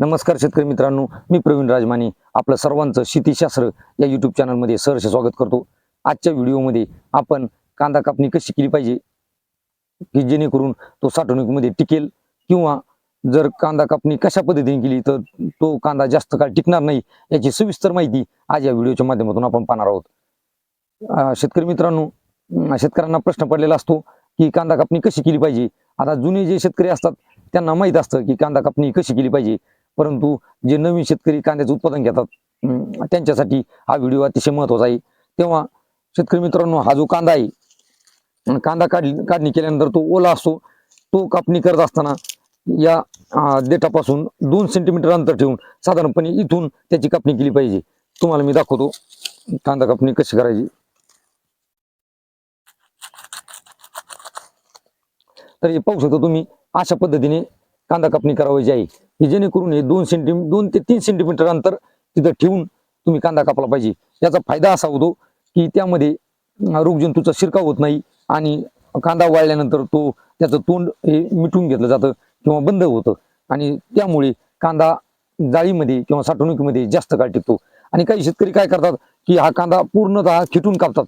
नमस्कार शेतकरी मित्रांनो मी प्रवीण राजमाने आपलं सर्वांचं शेतीशास्त्र या यूट्यूब चॅनलमध्ये सहर्ष स्वागत करतो. आजच्या व्हिडिओमध्ये आपण कांदा कापणी कशी केली पाहिजे? की जेणेकरून तो साठवणुकीमध्ये टिकेल? किंवा जर कांदा कापणी कशा पद्धतीने केली तर तो कांदा जास्त काळ टिकणार नाही? याची सविस्तर माहिती आज या व्हिडिओच्या माध्यमातून आपण पाहणार आहोत. अं, शेतकरी मित्रांनो शेतकऱ्यांना प्रश्न पडलेला असतो की कांदा कापणी कशी केली पाहिजे? आता जुने जे शेतकरी असतात त्यांना माहीत असतं की कांदा कापणी कशी केली पाहिजे? परंतु जे नवीन शेतकरी कांद्याचं उत्पादन घेतात त्यांच्यासाठी हा व्हिडिओ अतिशय महत्त्वाचा आहे. तेव्हा शेतकरी मित्रांनो हा जो कांदा आहे कांदा काढली काढणी केल्यानंतर तो ओला असतो तो कापणी करत असताना या देठापासून दोन सेंटीमीटर अंतर ठेवून साधारणपणे इथून त्याची कापणी केली पाहिजे. तुम्हाला मी दाखवतो कांदा कापणी कशी करायची. तर हे पाहू शकता तुम्ही अशा पद्धतीने कांदा कापणी करावायची आहे की जेणेकरून हे दोन सेंटी दोन ते तीन सेंटीमीटर अंतर तिथं ठेवून तुम्ही कांदा कापला पाहिजे. याचा फायदा असा होतो की त्यामध्ये रोगजंतूचा शिरकाव होत नाही आणि कांदा वाळल्यानंतर तो त्याचं तोंड हे मिटून घेतलं जातं किंवा बंद होतं. आणि त्यामुळे कांदा जाळीमध्ये किंवा साठवणुकीमध्ये जास्त काळ टिकतो. आणि काही शेतकरी काय करतात की हा कांदा पूर्णतः खेटून कापतात.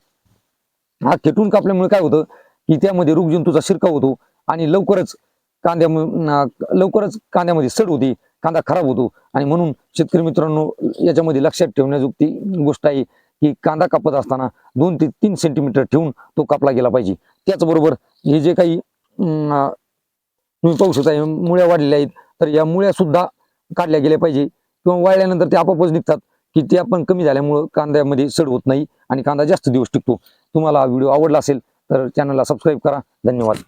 हा खेटून कापल्यामुळे काय होतं की त्यामध्ये रोगजंतूचा शिरकाव होतो आणि लवकरच कांद्या लवकरच कांद्यामध्ये सड होते कांदा खराब होतो. आणि म्हणून शेतकरी मित्रांनो याच्यामध्ये लक्षात ठेवण्याजोगती गोष्ट आहे की कांदा कापत असताना दोन ते तीन सेंटीमीटर ठेवून तो कापला गेला पाहिजे. त्याचबरोबर हे जे काही अं, तुम्ही पाहू शकता मुळ्या वाढलेल्या आहेत. तर या मुळ्या सुद्धा काढल्या गेल्या पाहिजे. किंवा वाळल्यानंतर ते आपोआपच निघतात. की त्या पण कमी झाल्यामुळं कांद्यामध्ये सड होत नाही आणि कांदा जास्त दिवस टिकतो. तुम्हाला हा व्हिडिओ आवडला असेल तर चॅनलला सबस्क्राईब करा. धन्यवाद.